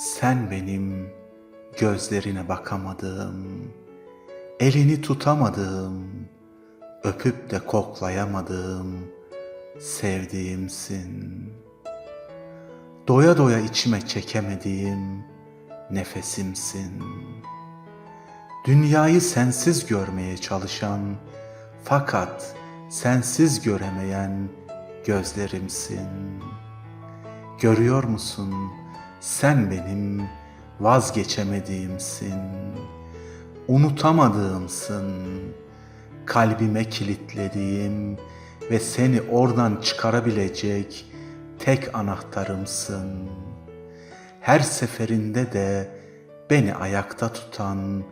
Sen benim gözlerine bakamadım, elini tutamadım, öpüp de koklayamadığım sevdiğimsin. Doya doya içime çekemediğim nefesimsin. Dünyayı sensiz görmeye çalışan fakat sensiz göremeyen gözlerimsin. Görüyor musun? Sen benim vazgeçemediğimsin. Unutamadığımsın. Kalbime kilitlediğim ve seni oradan çıkarabilecek tek anahtarımsın. Her seferinde de beni ayakta tutan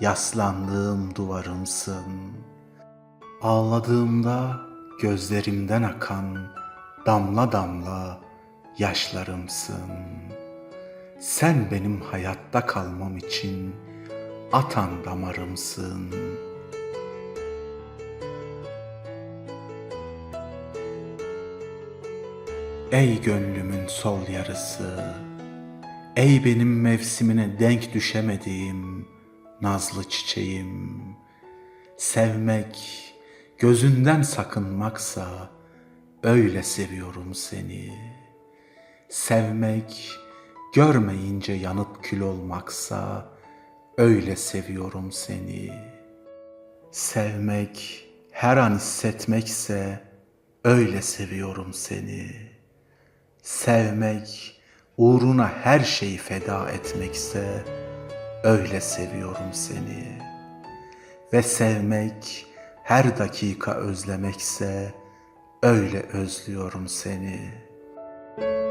yaslandığım duvarımsın. Ağladığımda gözlerimden akan damla damla yaşlarımsın. Sen benim hayatta kalmam için atan damarımsın. Ey gönlümün sol yarısı, ey benim mevsimine denk düşemediğim nazlı çiçeğim, sevmek, gözünden sakınmaksa öyle seviyorum seni. Sevmek, görmeyince yanıp kül olmaksa öyle seviyorum seni. Sevmek, her an hissetmekse öyle seviyorum seni. Sevmek, uğruna her şeyi feda etmekse öyle seviyorum seni. Ve sevmek, her dakika özlemekse öyle özlüyorum seni.''